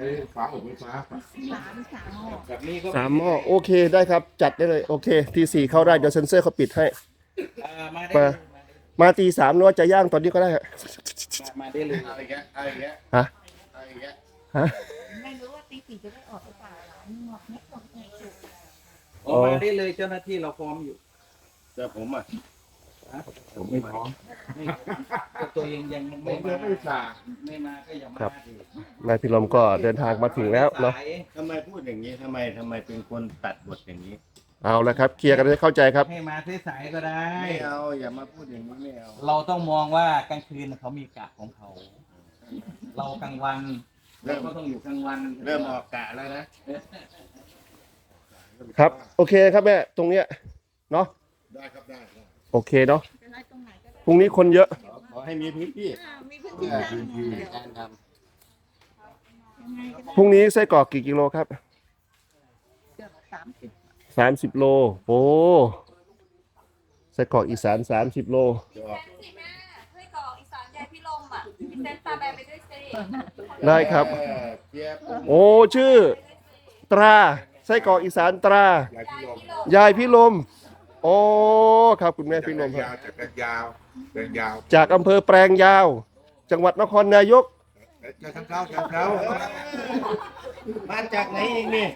ช้ฝาอบไฟฟ้าสามสามหม้อแบบนี้ก็สามหม้อโอเคได้ครับ จัดได้เลยโอเคทีสี่เข้าได้เดี๋ยวเซนเซอร์เขาปิดให้อ่ามาได้มา เลยมาตีสามหรือว่าจะย่างตอนนี้ก็ได้ฮะมามาได้เลยเอาอีกแล้วเอาอีกแล้วฮะเอาอีกแล้วฮะ ไม่รู้ว่าตีสี่จะได้ออกหรือเปล่าร้านหมดไม่ตกไม่ถูกออกมาได้เลยเจ้าหน้าที่เราพร้อมอยู่แต่ผมอะฮะ ผมไม่พร้อมไม่ก็ตัวเองยังผไม่มมายังไม่สั่งไม่มาก็อย่ามาครับดินายพิรมก็เดินทางมาถึงแล้วเนาะสายทำไมพูดอย่างนี้ทำไมทำไมเป็นคนตัดบทอย่างนี้ เอาละครับ เคลียร์กันให้เข้าใจครับ ให้มาสายๆก็ได้ ไม่เอาอย่ามาพูดอย่างนี้ไม่เอาเราต้องมองว่ากลางคืนเขามีกะของเขา เรากลางวันเราก็ต้องอยู่กลางวันเริ่มออกกะแล้วนะครับ โอเคครับแม่ตรงเนี้ยเนาะได้ครับได้ได้ โอเคเนาะจะได้ตรงไหนก็ได้พรุ่งนี้คนเยอะ ขอขอให้มีพื้นที่อ่ามีพื้นที่เออตั้งพื้นที่เดี๋ยวการทยังไงก็ได้พรุ่งนี้ไส้กรอกกี่กิโลครับ เกือบสามสิบสามสิบโล โอ้ไส้กรอกอีสานสามสิบโลำจะออกสิแม่เฮ้ยกรอกอีสานยายพี่ลมอะพี่เซนตาแบนไปด้วยสิได้ครับ เออเจี๊ยบโอ้ ชื่อ ตรา ไส้กรอกอีสานตรา ยายพี่ลมยายพี่ลม โอ้ครับคุณแม่พี่ลมครับยาวจากกันยาวเดินยาวจากอำเภอแปลงยาว จังหวัดนครนายก จะทั้งเท้าจะเท้ามาจากไหนอีกนี่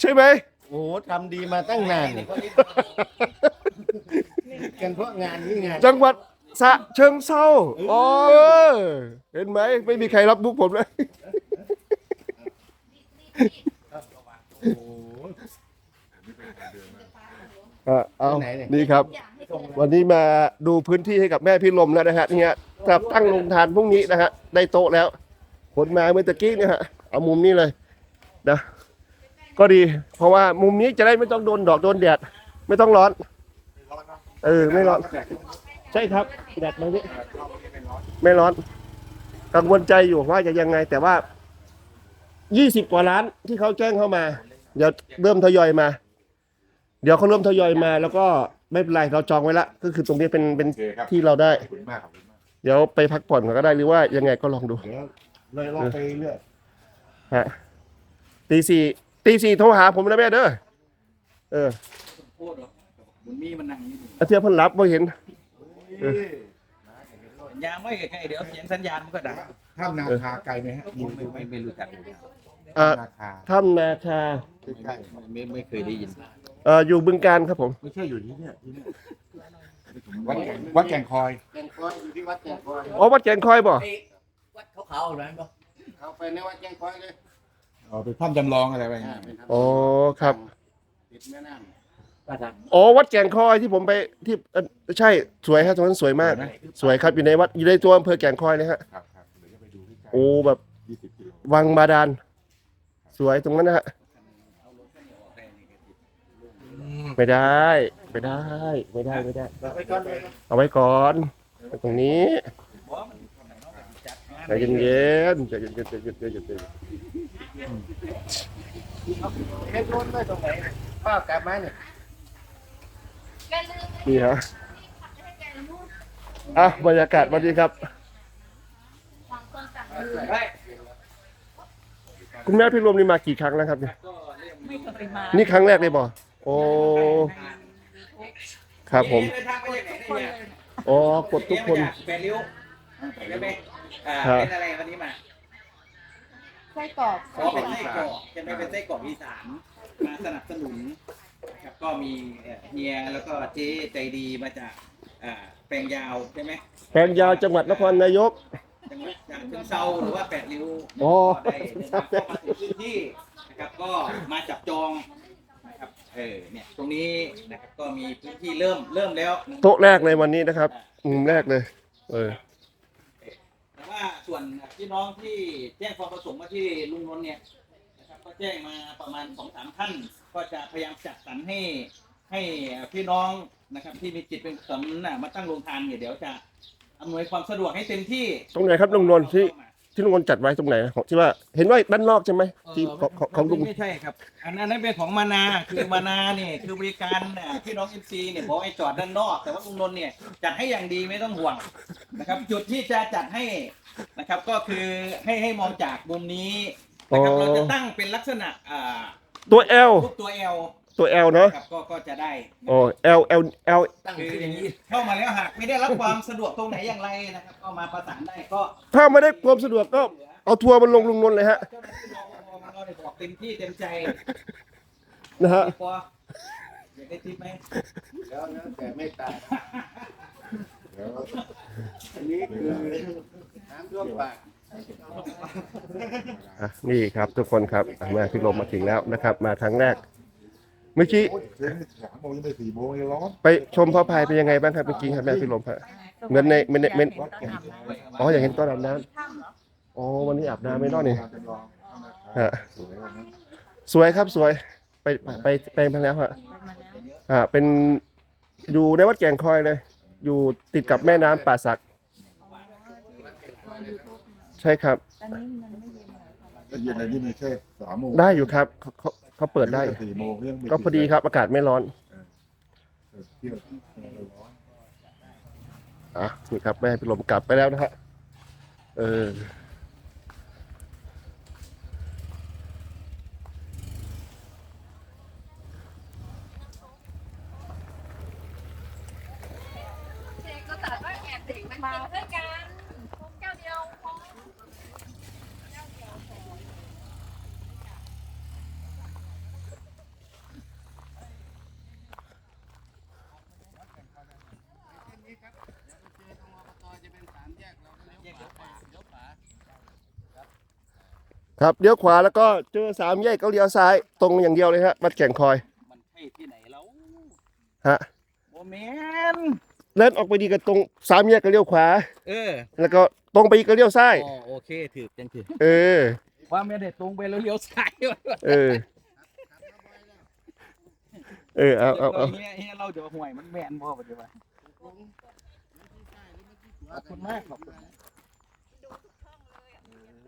ใช่ไหม โอ้โหทำดีมาตั้งนานกันเพราะงานนี้ไงจังหวัดสะเชิงเซาโอ้เห็นไหม ไม่มีใครรับมุกผมเลยโอ้โห อะเอาไหนเนี่ย นี่ครับ วันนี้มาดูพื้นที่ให้กับแม่พี่ลมแล้วนะฮะนี่ฮะสำหรับตั้งโรงทานพรุ่งนี้นะฮะได้โต๊ะแล้วผลมาเมื่อตะกี้เนี่ยฮะเอามุมนี้เลยนะก็ดี เพราะว่ามุมนี้จะได้ไม่ต้องโดนดอกโดนแดดไม่ต้องร้อน เออไม่ร้อน ใช่ครับแดดมานี้ไม่ร้อน กังวลใจอยู่ว่าจะยังไง แต่ว่า 20 กว่าล้านที่เขาแจ้งเข้ามา เดี๋ยวเริ่มทยอยมา เดี๋ยวเขาเริ่มทยอยมา แล้วก็ไม่เป็นไรเราจองไว้ละก็คือตรงนี้เป็นเป็นโอเคครับที่เราได้ ขอบคุณมากขอบคุณมากเดี๋ยวไปพักผ่อนก่อนก็ได้หรือว่ายังไงก็ลองดู เดี๋ยวเลยลองไปเรื่อยฮะตีสี่ตีสี่โทรหาผมนะแม่เด้อเออพูดเหรอบุญมีมันนั่งอยู่นี่อาเทียบเพิ่นรับบ่เห็น เออ สัญญาณไม่ใกล้ๆเดี๋ยวเสียงสัญญาณมันก็ดังถ้ำนาคาไกลไหมฮะไม่ไม่ไม่รู้จักอ่านาคาถ้ำนาคา ใกล้ไม่ไม่เคยได้ยิน เอ่ออยู่บึงการครับผมๆไม่ใช่อยู่ที่เนี่ยที่เนี่ยวัดแก่งวัดแก่งคอย แกงคอยอยู่ที่วัดแกงคอยอ๋อวัดแกงคอยบ่วัดเขาเขาๆนั้นปะเขาไปในวัดแกงคอยเลยอ๋อเป็นถ้ำจำลองอะไรไปอ่าเป็นทางอ๋อครับ ติดแม่น้อ๋อวัดแกงคอยที่ผมไปที่เอ่อใช่สวยครับตรงนั้นสวยมาก สวยครับอยู่ในวัดอยู่ในตัวอำเภอแกงคอยเลยฮะครับครับเดี๋ยวจะไปดูที่ไกลโอ้แบบยี่สิบกิโลวังบาดาลสวยตรงนั้นนะฮะ ไม่ได้ ไม่ได้ ไม่ได้ไม่ได้ ไปก่อนเลยเอาไว้ก่อนตรงนี้บอกมันจัดงานใจเย็นๆใจเย็นๆใจเย็นๆใจเย็นๆใจเย็นเฮ็ดโน่นไปตรงไหนป้ากลับมาเนี่ยแกลืมๆนี่ฮะอะบรรยากาศวันนี้ครับต่างคนต่างลืมเฮ้ยคุณแม่พี่รวมนี่มากี่ครั้งแล้วครับเนี่ยก็เรียกไม่เคยมา นี่ครั้งแรกเลยบ่ โอ้ ครับผม เดินทางไปจากไหนคนเนี่ยเลยอ๋อ กดทุกคน แปดริ้วใช่ไหมอ่าครับ เป็นอะไรวันนี้มาไส้กรอกขอเป็นไส้กรอกจะไม่เป็นไส้กรอกอีสานมาสนับสนุนนะครับก็มีเอ่อเฮียแล้วก็เจ๊ใจดีมาจากอ่าแปลงยาวใช่ไหมแปลงยาวจังหวัดนครนายก จังหวัดจากเชิงเซาหรือว่าแปดริ้ว อ๋อ ก็ได้เดินทางเข้ามาถึงพื้นที่นะครับก็มาจับจองนะครับ เออเนี่ยตรงนี้นะครับก็มีพื้นที่เริ่มเริ่มแล้วโต๊ะแรกเลยวันนี้นะครับมุมแรกเลยเออแต่ว่าส่วนพี่น้องที่แจ้งความประสงค์มาที่ลุงนนท์เนี่ยนะครับก็แจ้งมาประมาณสองสามท่าน ก็จะพยายามจัดสรรให้ให้พี่น้องนะครับที่มีจิตเป็นกุศลน่ะมาตั้งโรงทานเนี่ยเดี๋ยวจะอำนวยความสะดวกให้เต็มที่ ตรงไหนครับลุงนนท์ที่ ที่ลุงพลจัดไว้ตรงไหนนะของที่ว่าเห็นว่าด้านนอกใช่ไหมที่เอ่อของของของลุง ไม่ใช่ครับ อันนั้นนั้นเป็นของมานาคือมานาเนี่ยคือบริการน่ะพี่น้องเอฟซีเนี่ยบอกให้จอดด้านนอก แต่ว่าลุงนนท์เนี่ยจัดให้อย่างดีไม่ต้องห่วงนะครับ จุดที่จะจัดให้นะครับ ก็คือให้ให้มองจากมุมนี้นะครับอ๋อ เราจะตั้งเป็นลักษณะอ่าตัว L รูปตัว L ตัว L เนาะครับก็ก็จะได้อ๋อ L L L ตั้งคือขึ้นออย่าย่างงนี้นี้ เข้ามาแล้วหากไม่ได้รับความสะดวกตรงไหนอย่างไรนะครับก็มาประสานได้ก็ถ้าไม่ได้ความสะดวกก็เอาทัวร์มันลงลุงนนท์เลยฮะเจ้าหน้าที่รอเราได้บอกเต็มที่เต็มใจนะฮะ พออยากได้ทิปไหมแล้วนะแต่ไม่ตายเดี๋ยวอันนี้คือน้ำท่วมปาก อะนี่ครับทุกคนครับอะแม่พี่ลมมาถึงแล้วนะครับ มาครั้งแรก เมื่อกี้เช้สามโมงยังได้สี่โมงยังร้อนไปชมพ่อพายเป็นยังไงบ้างครับเมื่อกี้ครับแม่พี่ลมฮะ เหมือนในเหมือนในเหมือน อ๋ออยากเห็นตอนอาบน้ำอ๋อวันนี้อาบน้ำไม่รอดนี่จำลองฮะสวยวันนั้นสวยครับสวยไปไปไปไปแล้วฮะอ่าเป็นอยู่ในวัดแก่งคอยเลย อยู่ติดกับแม่น้ำป่าสัก ใช่ครับ ตอนนี้มันไม่เย็นเลยค่ะก็เย็นอะไรนี่ไม่ใช่สามโมงได้อยู่ครับเขาเขา เขาเปิดได้ สี่โมงยังไม่ก็พอดีครับ อากาศไม่ร้อน เที่ยวร้อนอะนี่ครับแม่พี่ลมกลับไปแล้วนะฮะเออเชก็แต่ว่าแอบเด็กมันกินด้วยกันแก้วเดียวพอ ครับเลี้ยวขวาแล้วก็เจอสามแยกก็เลี้ยวซ้าย ตรงอย่างเดียวเลยฮะวัดแก่งคอยมันใช่ที่ไหนแล้วฮะโมเมนเล่นออกไปดีกันตรงสามแยกก็เลี้ยวขวา เออแล้วก็ตรงไปอีกก็เลี้ยวซ้ายอ๋อโอเคถือจังถือเออว่าไม่ได้ตรงไปแล้วเลี้ยวซ้ายเออเออเอาเอาเอาเฮียเฮียเราเดี๋ยวห่วยมันแมนพ่อปัจจุบันขอบคุณมากขอบคุณมาก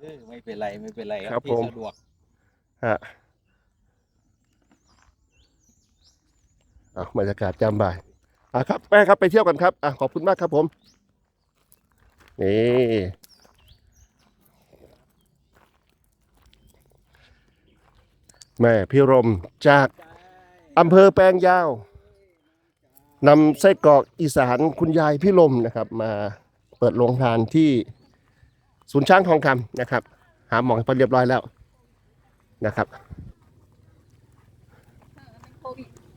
เออไม่เป็นไรไม่เป็นไรที่สะดวกฮะเอาบรรยากาศจำบ่ายอะครับแม่ครับไปเที่ยวกันครับอะขอบคุณมากครับผม นี่แม่พี่รมจากอำเภอแปลงยาวนำไส้กรอกอีสานคุณยายพี่ลมนะครับ มาเปิดโรงทานที่ ศูนย์ช้างทองคำนะครับ หาหมอให้พอเรียบร้อยแล้วนะครับ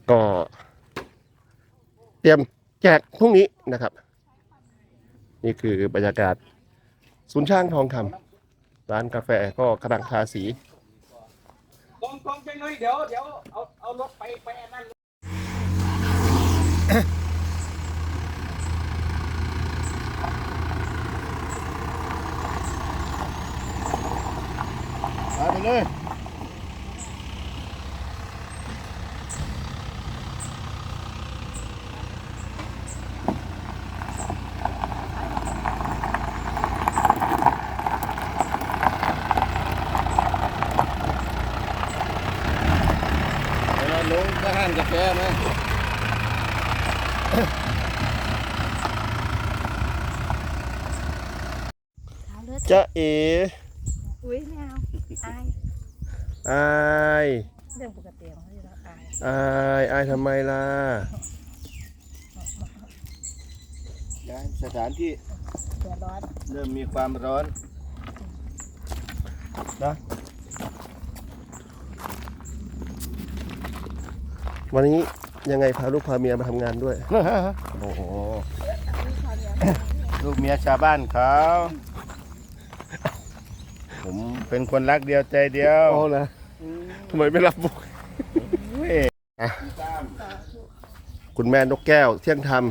ก็ เตรียมแจกพรุ่งนี้นะครับ นี่คือบรรยากาศศูนย์ช้างทองคำร้านกาแฟก็กำลังทาสีกองกองจังเลยเดี๋ยวเดี๋ยวเอาเอารถไปไปอันนั้น ไป เลยเราลงก็ห้านกาแฟนะเท้าเลือดจะเออุ้ยแมวอาย อายเรื่องปกติของเขาอยู่แล้วอายอายอายทำไมล่ะย้ายสถานที่เดือดร้อนเริ่มมีความร้อนวันนี้ยังไงพาลูกพาเมียมาทำงานด้วย โอ้โห ลูกเมียชาวบ้านเขาผมเป็นคนรักเดียวใจเดียวเอาละ ทำไมไม่รับบุกเว้ยคุณแม่นกแก้ว เที่ยงธรรม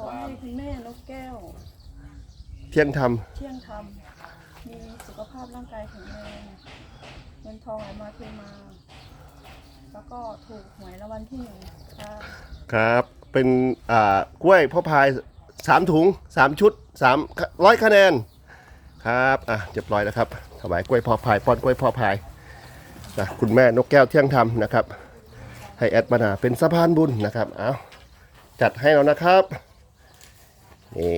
ขอให้คุณแม่นกแก้ว เที่ยงธรรมเที่ยงธรรม มีสุขภาพร่างกายแข็งแรงเงินทองไหลมาเทมา แล้วก็ถูกหวยรางวัลที่หนึ่งค่ะครับ เป็นอ่ากล้วยพ่อพายสามถุงสามชุดสามร้อยคะแนน ครับ อะเรียบร้อยแล้วครับถวายกล้วยพอพายป้อนกล้วยพอพาย นะคุณแม่นกแก้วเที่ยงธรรมนะครับ ให้แอดมานาเป็นสะพานบุญนะครับ เอาจัดให้แล้วนะครับนี่